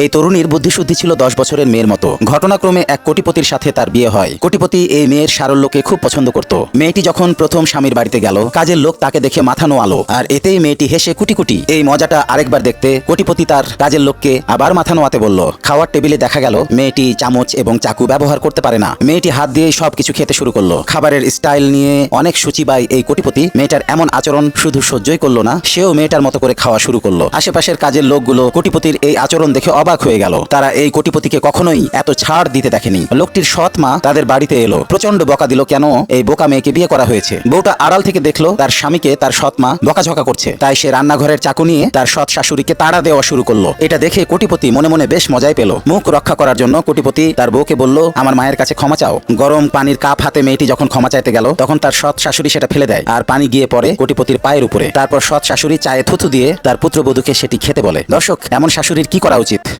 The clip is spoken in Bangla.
এই তরুণীর বুদ্ধিশুদ্ধি ছিল দশ বছরের মেয়ের মতো। ঘটনাক্রমে এক কোটিপতির সাথে তার বিয়ে হয়। কোটিপতি এই মেয়ের সারল্যকে খুব পছন্দ করত। মেয়েটি যখন প্রথম স্বামীর বাড়িতে গেল, কাজের লোক তাকে দেখে মাথা নোয়ালো। আর এতেই মেয়েটি হেসে কুটি কুটি এই মজাটা আরেকবার দেখতে কোটিপতি তার কাজের লোককে আবার মাথা নোয়াতে বলল, খাওয়ার টেবিলে দেখা গেল, মেয়েটি চামচ এবং চাকু ব্যবহার করতে পারে না। মেয়েটি হাত দিয়ে সবকিছু খেতে শুরু করল। খাবারের স্টাইল নিয়ে অনেক সূচিবাই এই কোটিপতি মেয়েটার এমন আচরণ শুধু সহ্যই করল না, সেও মেয়েটার মতো করে খাওয়া শুরু করল। আশেপাশের কাজের লোকগুলো কোটিপতির এই আচরণ দেখে অবাক হয়ে গেল। তারা এই কোটিপতিকে কখনোই এত ছাড় দিতে দেখেনি। লোকটির সৎ মা তাদের বাড়িতে এলো। প্রচণ্ড বকা দিল, কেন এই বোকা মেয়েকে বিয়ে করা হয়েছে? বউটা আড়াল থেকে দেখল, তার স্বামীকে তার সৎ মা বকাঝকা করছে। তাই সে রান্নাঘরের চাকু নিয়ে তার সৎ শাশুড়িকে তাড়া দেওয়া শুরু করল। এটা দেখে কোটিপতি মনে মনে বেশ মজাই পেল। মুখ রক্ষা করার জন্য কোটিপতি তার বউকে বলল, আমার মায়ের কাছে ক্ষমা চাও। গরম পানির কাপ হাতে মেয়েটি যখন ক্ষমা চাইতে গেল, তখন তার সৎ শাশুড়ি সেটা ফেলে দেয় আর পানি গিয়ে পড়ে কোটিপতির পায়ের উপরে। তারপর সৎ শাশুড়ি চায়ে থুথু দিয়ে তার পুত্রবধূকে সেটি খেতে বলে, দর্শক, এমন শাশুড়ির কি করা উচিত?